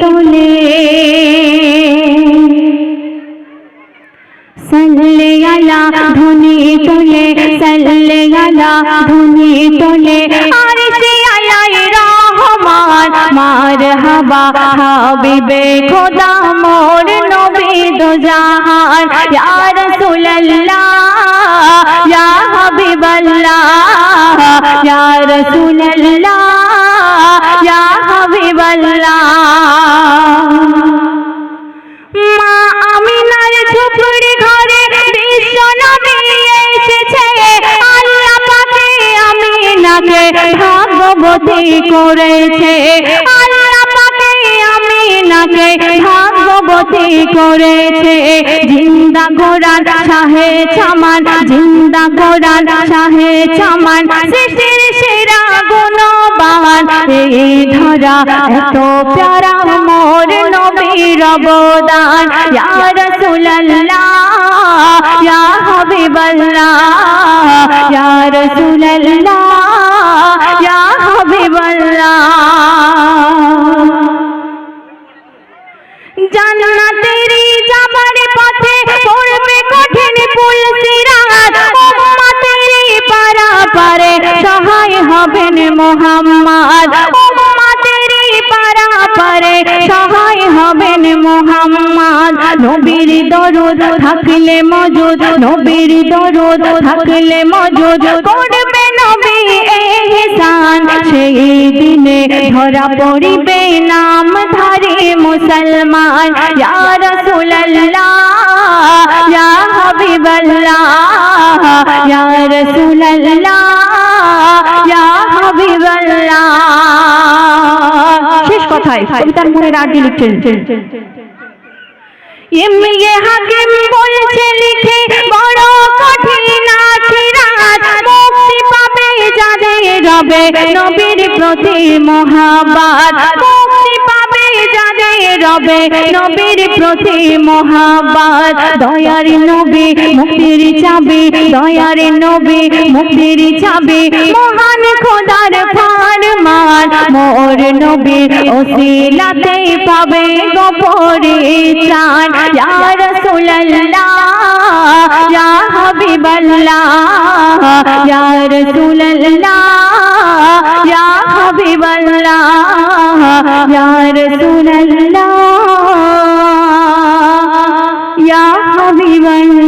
তোলে সল্লে আলা ধনি তোলে সল্লে আলা ধনি তোলে আর সে আলাই রহমান মার হাবিবে খোদা মোর নবী দো ইয়া রাসূলুল্লাহ ইয়া হাবিবাল্লাহ ইয়া রাসূলুল্লাহ ইয়া হাবিবাল্লাহ ভাগবতী করেছে। ভাগবতী করেছে। জিন্দা কোরআন শাহে চামান জিন্দা কোরআন শাহে চামান সৃষ্টির সেরা গুণবান। এই ধরা এত প্যারা মোর নবীর অবদান। ইয়া রাসূলুল্লাহ, ইয়া হাবিবাল্লাহ, ইয়া মোহাম্মদ উম্মতেরই পারা পারে সহায় হবেন মোহাম্মদ নবীর দরুদ থাকলে মজুদ নবীর দরুদ থাকলে মজুদ করবে নবী এহসান সেই দিনে ধরা পড়িবে নাম ধারে মুসলমান ইয়া রাসূলুল্লাহ ইয়া হাবিবাল্লাহ ইয়া রাসূলুল্লাহ শেষ কথায় কবিতার মনে রাজি লিখছেন। এমনি হাকিম বলছে লিখে বড় কঠিন আখিরাত মুক্তি পাবে যাদের রবে নবীর প্রতি মহাবাদ। মুক্তি পাবে যাদের রবে নবীর প্রতি মহাবাদ। দয়ার নবী মুক্তির চাবি দয়ার নবী মুক্তির চাবি। মহান খোদার মোর নবীর ওসিলাতে পাবে গো পরিত্রাণ ইয়া রাসূলুল্লাহ ইয়া হাবিবাল্লাহ ইয়া রাসূলুল্লাহ ইয়া হাবিবাল্লাহ ইয়া রাসূলুল্লাহ ইয়া হাবিবাল্লাহ